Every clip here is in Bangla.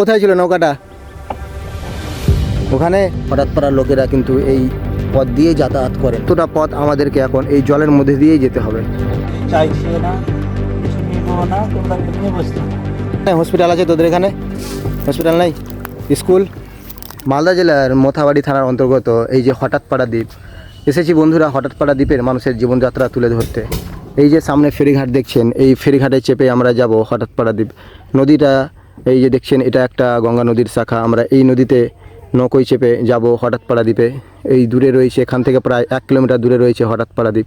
কোথায় ছিল নৌকাটা? ওখানে হঠাৎ পাড়ার লোকেরা কিন্তু এই পথ দিয়ে যাতায়াত করে। তোটা পথ আমাদেরকে এখন এই জলের মধ্যে দিয়েই যেতে হবে। হসপিটাল আছে তোদের এখানে? হসপিটাল নাই? স্কুল মালদা জেলার মোথাবাড়ি থানার অন্তর্গত এই যে হঠাৎপাড়া দ্বীপ। এসেছি বন্ধুরা হঠাৎ পাড়া দ্বীপের মানুষের জীবনযাত্রা তুলে ধরতে। এই যে সামনে ফেরিঘাট দেখছেন এই ফেরিঘাটে চেপে আমরা যাব হঠাৎপাড়া দ্বীপ। নদীটা এই যে দেখছেন, এটা একটা গঙ্গা নদীর শাখা। আমরা এই নদীতে নৌকোয় চেপে যাব হঠাৎপাড়া দ্বীপে। এই দূরে রয়েছে, এখান থেকে প্রায় এক কিলোমিটার দূরে রয়েছে হঠাৎপাড়া দ্বীপ।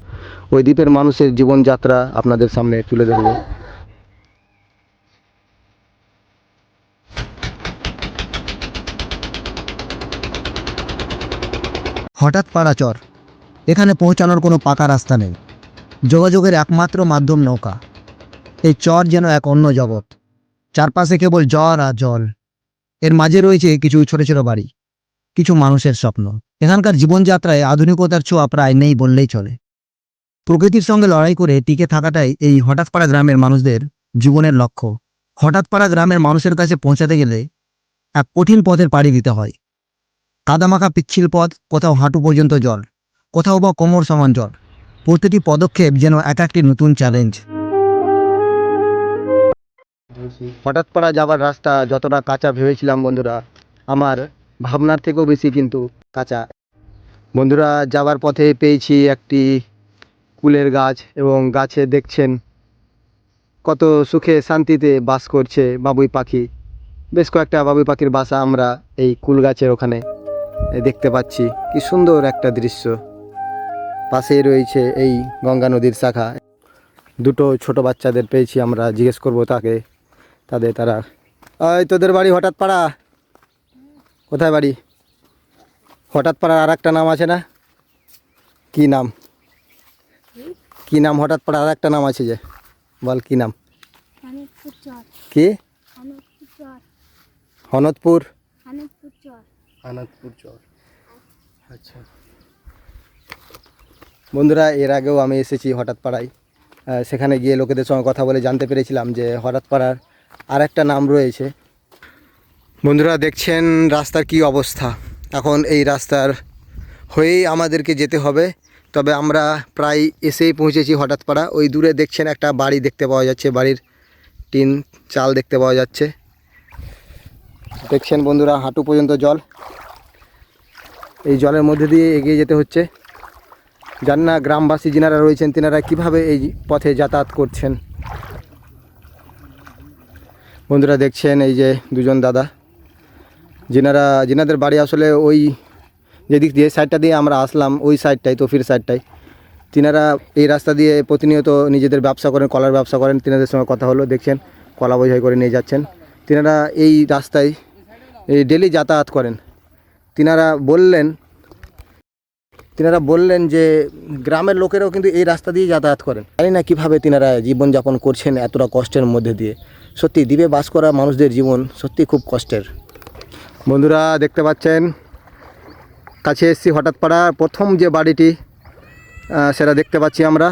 ওই দ্বীপের মানুষের জীবনযাত্রা আপনাদের সামনে তুলে ধরবো। হঠাৎ পাড়া চর। এখানে পৌঁছানোর কোনো পাকা রাস্তা নেই। যোগাযোগের একমাত্র মাধ্যম নৌকা। এই চর যেন এক অন্য জগৎ। চারপাশে কেবল জল আর জল। এর মাঝে রয়েছে কিছু ছোট ছোট বাড়ি, কিছু মানুষের স্বপ্ন। এখানকার জীবনযাত্রায় আধুনিকতার ছোঁয়া প্রায় নেই বললেই চলে। প্রকৃতির সঙ্গে লড়াই করে টিকে থাকাটাই এই হঠাৎপাড়া গ্রামের মানুষদের জীবনের লক্ষ্য। হঠাৎপাড়া গ্রামের মানুষের কাছে পৌঁছাতে গেলে এক কঠিন পথের পাড়ি দিতে হয়। কাদামাখা পিচ্ছিল পথ, কোথাও হাঁটু পর্যন্ত জল, কোথাও বা কোমর সমান জল। প্রতিটি পদক্ষেপ যেন এক একটি নতুন চ্যালেঞ্জ হঠাৎ পাড়া যাবার রাস্তা, যতটা কাঁচা ভেবেছিলাম বন্ধুরা, আমার ভাবনার থেকেও বেশি কিন্তু কাঁচা। বন্ধুরা, যাবার পথে পেয়েছি একটি কুলের গাছ এবং গাছে দেখছেন কত সুখে শান্তিতে বাস করছে বাবুই পাখি। বেশ কয়েকটা বাবুই পাখির বাসা আমরা এই কুল গাছের ওখানে দেখতে পাচ্ছি। কি সুন্দর একটা দৃশ্য। পাশেই রয়েছে এই গঙ্গা নদীর শাখা। দুটো ছোট বাচ্চাদের পেয়েছি আমরা, জিজ্ঞেস করব তাকে। তাদের তারা। ওই তোদের বাড়ি হঠাৎ পাড়া কোথায় বাড়ি? হঠাৎ পাড়ার আর একটা নাম আছে না? কি নাম? কি নাম হঠাৎ পাড়ার আর একটা নাম আছে যে? বল কি নাম? কি? হনদপুর আনন্দপুর চর। আচ্ছা। বন্ধুরা এর আগেও আমি এসেছি হঠাৎ পাড়ায় সেখানে গিয়ে লোকেদের সঙ্গে কথা বলে জানতে পেরেছিলাম যে হঠাৎ পাড়ার আর একটা নাম রয়েছে। বন্ধুরা দেখছেন রাস্তার কি অবস্থা? এখন এই রাস্তার হয়েই আমাদেরকে যেতে হবে। তবে আমরা প্রায় এসেই পৌঁছেছি হঠাৎ পাড়া ওই দূরে দেখছেন একটা বাড়ি দেখতে পাওয়া যাচ্ছে। বাড়ির টিন, চাল দেখতে পাওয়া যাচ্ছে। দেখছেন বন্ধুরা, হাঁটু পর্যন্ত জল। এই জলের মধ্যে দিয়ে এগিয়ে যেতে হচ্ছে। জানি না গ্রামবাসী যিনারা রয়েছেন, তিনারা কীভাবে এই পথে যাতায়াত করছেন। বন্ধুরা দেখছেন এই যে দুজন দাদা। যিনারা, যিনাদের বাড়ি আসলে ওই যেদিক দিয়ে সাইডটা দিয়ে আমরা আসলাম, ওই সাইডটাই তফির সাইডটাই তিনারা এই রাস্তা দিয়ে প্রতিনিয়ত নিজেদের ব্যবসা করেন, কলার ব্যবসা করেন, তিনাদের সঙ্গে কথা হলো, দেখছেন, কলা বোঝাই করে নিয়ে যাচ্ছেন। তিনারা এই রাস্তায় এই ডেলি যাতায়াত করেন। তিনারা বললেন তিনারা বললেন যে গ্রামের লোকেরাও কিন্তু এই রাস্তা দিয়ে যাতায়াত করেন। জানি না কীভাবে তিনারা জীবনযাপন করছেন এতটা কষ্টের মধ্যে দিয়ে। সত্যি দ্বীপে বাস করা মানুষদের জীবন সত্যি খুব কষ্টের। বন্ধুরা, দেখতে পাচ্ছেন, কাছে এসেছি হঠাৎ পাড়া প্রথম যে বাড়িটি সেটা দেখতে পাচ্ছি আমরা।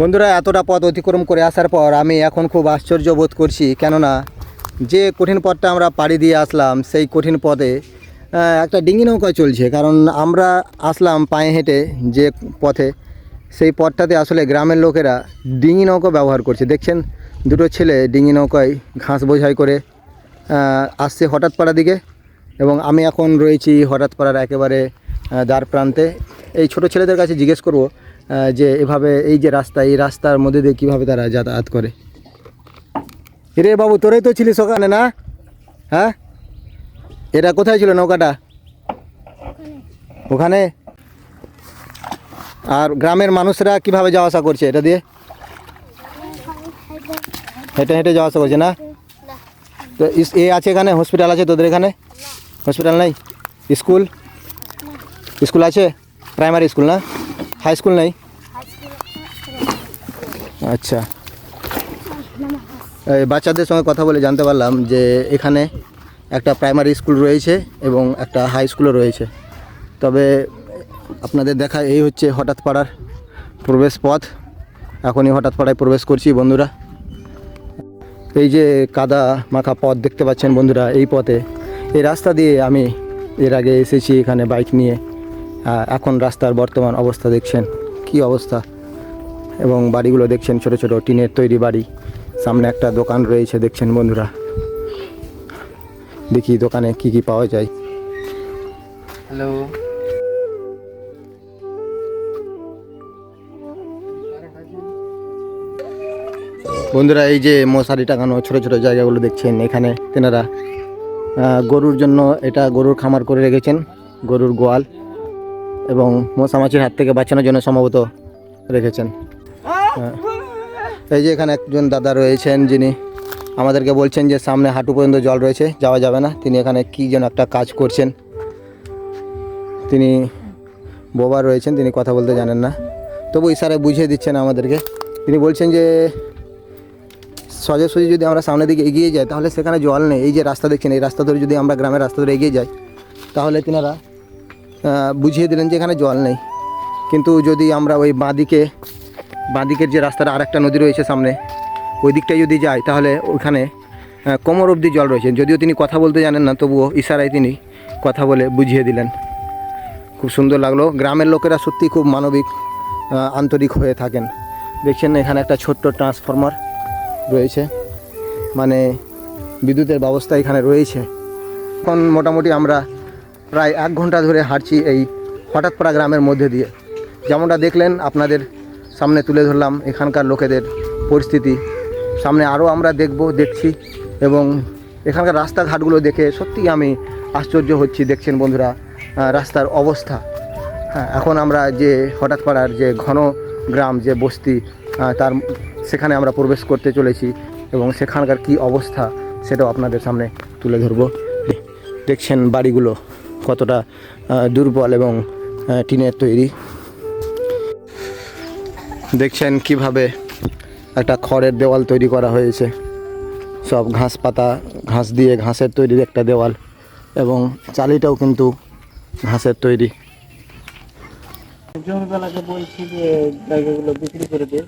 বন্ধুরা, এতটা পথ অতিক্রম করে আসার পর আমি এখন খুব আশ্চর্য বোধ করছি। কেননা, যে কঠিন পথটা আমরা পাড়ি দিয়ে আসলাম, সেই কঠিন পথে একটা ডিঙি নৌকা চলছে। কারণ আমরা আসলাম পায়ে হেঁটে যে পথে, সেই পথটাতে আসলে গ্রামের লোকেরা ডিঙি নৌকা ব্যবহার করছে। দেখছেন দুটো ছেলে ডিঙি নৌকায় ঘাস বোঝাই করে আসছে হঠাৎ পাড়া দিকে এবং আমি এখন রয়েছি হঠাৎ পাড়ার একেবারে দ্বার প্রান্তে। এই ছোট ছেলেদের কাছে জিজ্ঞেস করব যে এভাবে এই যে রাস্তা, এই রাস্তার মধ্যে দিয়ে কীভাবে তারা যাতায়াত করে? রে বাবু, তোরাই তো ছিলিস ওখানে, না? হ্যাঁ? এটা কোথায় ছিল নৌকাটা? ওখানে। আর গ্রামের মানুষরা কীভাবে যাওয়া আসা করছে এটা দিয়ে? হেঁটে হেঁটে যাওয়া আসা করছে না? তো এ আছে এখানে? হসপিটাল আছে তোদের এখানে? হসপিটাল নাই? স্কুল? স্কুল আছে? প্রাইমারি স্কুল না? হাই স্কুল নেই? আচ্ছা। বাচ্চাদের সঙ্গে কথা বলে জানতে পারলাম যে এখানে একটা প্রাইমারি স্কুল রয়েছে এবং একটা হাই স্কুলও রয়েছে। তবে আপনাদের দেখা এই হচ্ছে হঠাৎ পাড়ার প্রবেশ পথ। এখনই হঠাৎ পাড়ায় প্রবেশ করছি বন্ধুরা। এই যে কাদা মাখা পথ দেখতে পাচ্ছেন বন্ধুরা, এই পথে। এই রাস্তা দিয়ে আমি এর আগে এসেছি এখানে বাইক নিয়ে। এখন রাস্তার বর্তমান অবস্থা দেখছেন, কি অবস্থা? এবং বাড়িগুলো দেখছেন, ছোট ছোট টিনের তৈরি বাড়ি। সামনে একটা দোকান রয়েছে দেখছেন বন্ধুরা। দেখি দোকানে কি কি পাওয়া যায়। হ্যালো বন্ধুরা, এই যে মশারি টাঙানো ছোট ছোট জায়গাগুলো দেখছেন এখানে। তেনারা গরুর জন্য এটা গরুর খামার করে রেখেছেন, গরুর গোয়াল এবং মশা মশামাছির হাত থেকে বাঁচানোর জন্য সম্ভবত রেখেছেন। এই যে এখানে একজন দাদা রয়েছেন যিনি আমাদেরকে বলছেন যে সামনে হাঁটু পর্যন্ত জল রয়েছে, যাওয়া যাবে না। তিনি এখানে কী যেন একটা কাজ করছেন। তিনি বোবা রয়েছেন, তিনি কথা বলতে জানেন না। তবু ইশারায় বুঝিয়ে দিচ্ছেন আমাদেরকে। তিনি বলছেন যে সোজাসুজি যদি আমরা সামনের দিকে এগিয়ে যাই, তাহলে সেখানে জল নেই। এই যে রাস্তা দেখছেন, এই রাস্তা ধরে যদি আমরা গ্রামের রাস্তা ধরে এগিয়ে যাই, তাহলে তিনারা বুঝিয়ে দিলেন যে এখানে জল নেই। কিন্তু যদি আমরা ওই বাঁদিকে, বাঁদিকের যে রাস্তাটা আরেকটা নদী রয়েছে সামনে, ওই দিকটায় যদি যাই, তাহলে ওখানে কোমর অবধি জল রয়েছে। যদিও তিনি কথা বলতে জানেন না, তবুও ইশারায় তিনি কথা বলে বুঝিয়ে দিলেন। খুব সুন্দর লাগল। গ্রামের লোকেরা সত্যি খুব মানবিক আন্তরিক হয়ে থাকেন। দেখছেন এখানে একটা ছোট্ট ট্রান্সফরমার রয়েছে। মানে বিদ্যুতের ব্যবস্থা এখানে রয়েছে। এখন মোটামুটি আমরা প্রায় এক ঘণ্টা ধরে হাঁটছি এই হঠাৎপাড়া গ্রামের মধ্যে দিয়ে। যেমনটা দেখলেন, আপনাদের সামনে তুলে ধরলাম এখানকার লোকেদের পরিস্থিতি। সামনে আরও আমরা দেখব, দেখছি এবং এখানকার রাস্তাঘাটগুলো দেখে সত্যি আমি আশ্চর্য হচ্ছি। দেখছেন বন্ধুরা রাস্তার অবস্থা। হ্যাঁ এখন আমরা যে হঠাৎ পাড়ার যে ঘন গ্রাম, যে বস্তি তার সেখানে আমরা প্রবেশ করতে চলেছি এবং সেখানকার কি অবস্থা সেটাও আপনাদের সামনে তুলে ধরবো। দেখছেন বাড়িগুলো কতটা দুর্বল এবং টিনের তৈরি। দেখছেন কীভাবে একটা খড়ের দেওয়াল তৈরি করা হয়েছে। সব ঘাস পাতা, ঘাস দিয়ে ঘাসের তৈরি একটা দেওয়াল এবং চালিটাও কিন্তু ঘাসের তৈরি। জমিবেলাকে বলছি যে জায়গাগুলো বিক্রি করে দে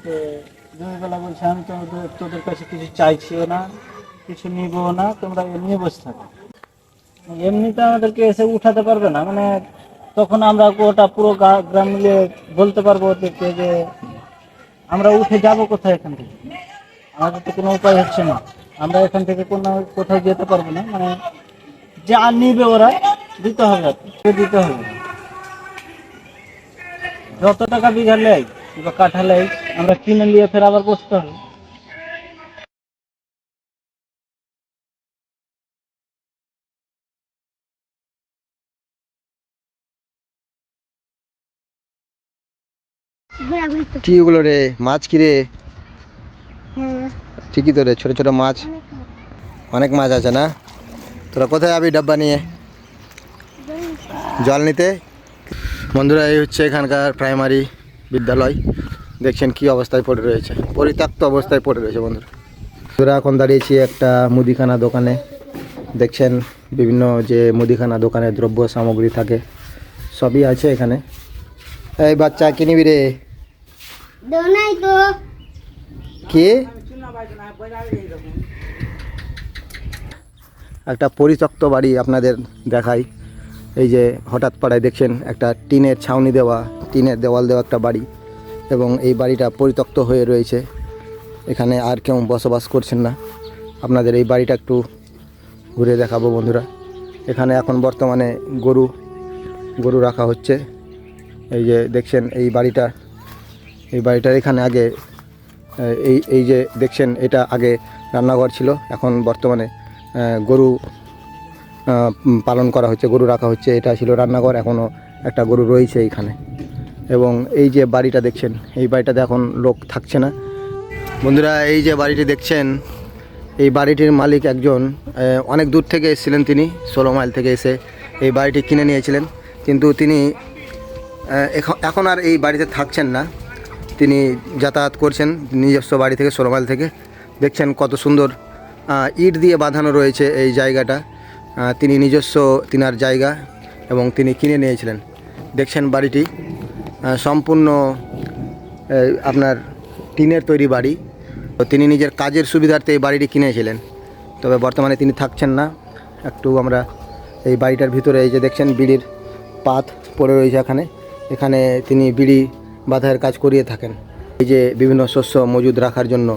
তো বলছে, আমি তো তোদের কাছে কিছু চাইছিও না, কিছু নিবও না, তোমরা এমনি বসে থাকো এমনিতে আমাদেরকে এসে উঠাতে পারবে না মানে তখন আমরা ওটা পুরো গ্রাম মিলে বলতে পারব ওদেরকে যে, আমরা উঠে যাব কোথায় এখান থেকে আমাদের তো কোনো উপায় হচ্ছে না, আমরা এখান থেকে কোনো কোথাও যেতে পারব না মানে যা নিবে ওরা, দিতে হবে। দিতে হবে যত টাকা বিঘা লেগ কিংবা কাঠা লেগ আমরা কিনে নিয়ে ফের আবার বসতে হবে কি ওগুলো রে মাছ কি রে? হ্যাঁ। ঠিকই তো রে ছোটো ছোটো মাছ। অনেক মাছ আছে না? তোরা কোথায় যাবি ডাব্বা নিয়ে? জল নিতে? বন্ধুরা এই হচ্ছে এখানকার প্রাইমারি বিদ্যালয়। দেখছেন কি অবস্থায় পড়ে রয়েছে। পরিত্যক্ত অবস্থায় পড়ে রয়েছে বন্ধুরা। বন্ধুরা এখন দাঁড়িয়েছি একটা মুদিখানা দোকানে। দেখছেন বিভিন্ন যে মুদিখানা দোকানে দ্রব্য সামগ্রী থাকে সবই আছে এখানে। এই বাচ্চা কি নিবি রে? কে? একটা পরিত্যক্ত বাড়ি আপনাদের দেখাই। এই যে হঠাৎ পাড়ায় দেখছেন একটা টিনের ছাউনি দেওয়া টিনের দেওয়াল দেওয়া একটা বাড়ি। এবং এই বাড়িটা পরিত্যক্ত হয়ে রয়েছে। এখানে আর কেউ বসবাস করছেন না। আপনাদের এই বাড়িটা একটু ঘুরে দেখাবো বন্ধুরা। এখানে এখন বর্তমানে গরু গরু রাখা হচ্ছে। এই যে দেখছেন এই বাড়িটা। এই বাড়িটার এখানে আগে এই এই যে দেখছেন এটা আগে রান্নাঘর ছিল। এখন বর্তমানে গরু পালন করা হচ্ছে, গরু রাখা হচ্ছে। এটা ছিল রান্নাঘর এখনও একটা গরু রয়েছে এইখানে এবং এই যে বাড়িটা দেখছেন, এই বাড়িটাতে এখন লোক থাকছে না। বন্ধুরা, এই যে বাড়িটি দেখছেন, এই বাড়িটির মালিক একজন অনেক দূর থেকে এসেছিলেন তিনি, ষোলো মাইল থেকে এসে এই বাড়িটি কিনে নিয়েছিলেন। কিন্তু তিনি এখন আর এই বাড়িতে থাকছেন না। তিনি যাতায়াত করছেন নিজস্ব বাড়ি থেকে, ষোলো মাইল থেকে। দেখছেন কত সুন্দর ইট দিয়ে বাঁধানো রয়েছে এই জায়গাটা। তিনি নিজস্ব, তিনার জায়গা এবং তিনি কিনে নিয়েছিলেন। দেখছেন বাড়িটি। সম্পূর্ণ আপনার টিনের তৈরি বাড়ি। তো তিনি নিজের কাজের সুবিধার্থে এই বাড়িটি কিনেছিলেন। তবে বর্তমানে তিনি থাকছেন না। একটু আমরা এই বাড়িটার ভিতরে এই যে দেখছেন বিড়ির পাত পড়ে রয়েছে এখানে। এখানে তিনি বিড়ি বাঁধাইয়ের কাজ করিয়ে থাকেন। এই যে বিভিন্ন শস্য মজুদ রাখার জন্য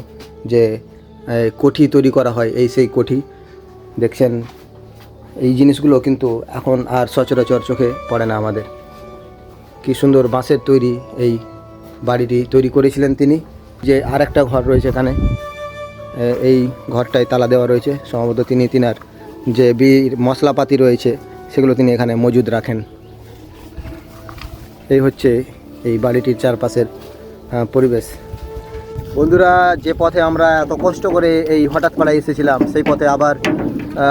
যে কোঠি তৈরি করা হয়, এই সেই কোঠি। দেখছেন, এই জিনিসগুলো কিন্তু এখন আর সচরাচর চোখে পড়ে না আমাদের। কি সুন্দর বাঁশের তৈরি এই বাড়িটি তৈরি করেছিলেন তিনি। যে আর একটা ঘর রয়েছে এখানে। এই ঘরটায় তালা দেওয়া রয়েছে। সম্ভবত তিনি তিনার যে বীর মশলাপাতি রয়েছে, সেগুলো তিনি এখানে মজুদ রাখেন। এই হচ্ছে এই বাড়িটির চারপাশের পরিবেশ। বন্ধুরা, যে পথে আমরা এত কষ্ট করে এই হঠাৎ পাড়ায় এসেছিলাম, সেই পথে আবার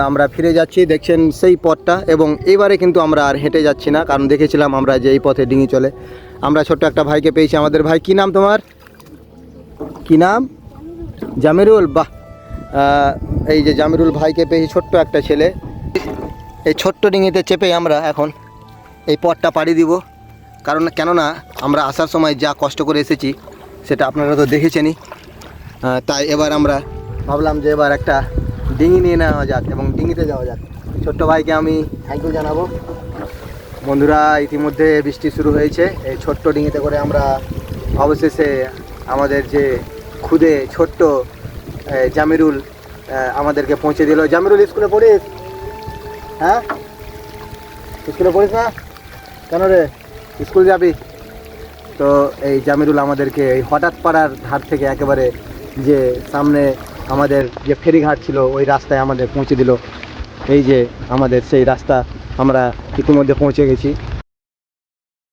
আমরা ফিরে যাচ্ছি, দেখছেন সেই পথটা এবং এবারে কিন্তু আমরা আর হেঁটে যাচ্ছি না, কারণ দেখেছিলাম আমরা যে এই পথে ডিঙি চলে। আমরা ছোট্ট একটা ভাইকে পেয়েছি আমাদের ভাই, কি নাম তোমার? কি নাম? জামিরুল, বাহ। এই যে জামিরুল ভাইকে পেয়েছি ছোট্ট একটা ছেলে। এই ছোট্ট ডিঙিতে চেপে আমরা এখন এই পথটা পাড়ি দিব। কারণ কেননা আমরা আসার সময় যা কষ্ট করে এসেছি, সেটা আপনারা তো দেখেছেনই। তাই এবার আমরা ভাবলাম যে এবার একটা ডিঙি নিয়ে নেওয়া যাক এবং ডিঙিতে যাওয়া যাক। ছোট্ট ভাইকে আমি থ্যাংক ইউ জানাব। বন্ধুরা, ইতিমধ্যে বৃষ্টি শুরু হয়েছে। এই ছোট্ট ডিঙিতে করে আমরা অবশেষে আমাদের যে খুদে ছোট্ট জামিরুল আমাদেরকে পৌঁছে দিল। জামিরুল, স্কুলে পড়িস? হ্যাঁ? স্কুলে পড়িস না? কেন রে? স্কুল যাবি? তো এই জামিরুল আমাদেরকে এই হঠাৎ পাড়ার ধার থেকে একেবারে যে সামনে আমাদের যে ফেরিঘাট ছিল, ওই রাস্তায় আমাদের পৌঁছে দিল। এই যে আমাদের সেই রাস্তা, আমরা ইতিমধ্যে পৌঁছে গেছি।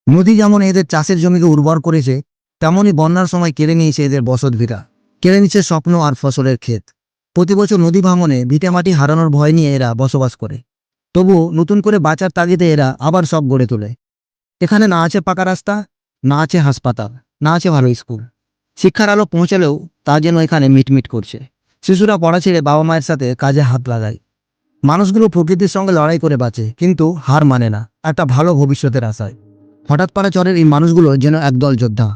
নদী যেমন এদের চাষের জমিকে উর্বর করেছে, তেমনই বন্যার সময় কেড়ে নিয়েছে এদের বসত ভিটা কেড়ে নিচ্ছে স্বপ্ন আর ফসলের ক্ষেত। প্রতি বছর নদী ভাঙনে ভিটেমাটি হারানোর ভয় নিয়ে এরা বসবাস করে। তবুও নতুন করে বাঁচার তাগিদে এরা আবার সব গড়ে তোলে। এখানে না আছে পাকা রাস্তা, না আছে হাসপাতাল, না আছে ভালো স্কুল। শিক্ষার আলো পৌঁছালেও তা যেন এখানে মিটমিট করছে। শিশুরা পড়া ছেড়ে বাবা মায়ের সাথে কাজে হাত লাগায়। মানুষগুলো প্রকৃতির সঙ্গে লড়াই করে বাঁচে, কিন্তু হার মানে না, একটা ভালো ভবিষ্যতের আশায়। হঠাৎ পাড়া চরের এই মানুষগুলো যেন একদল যোদ্ধা।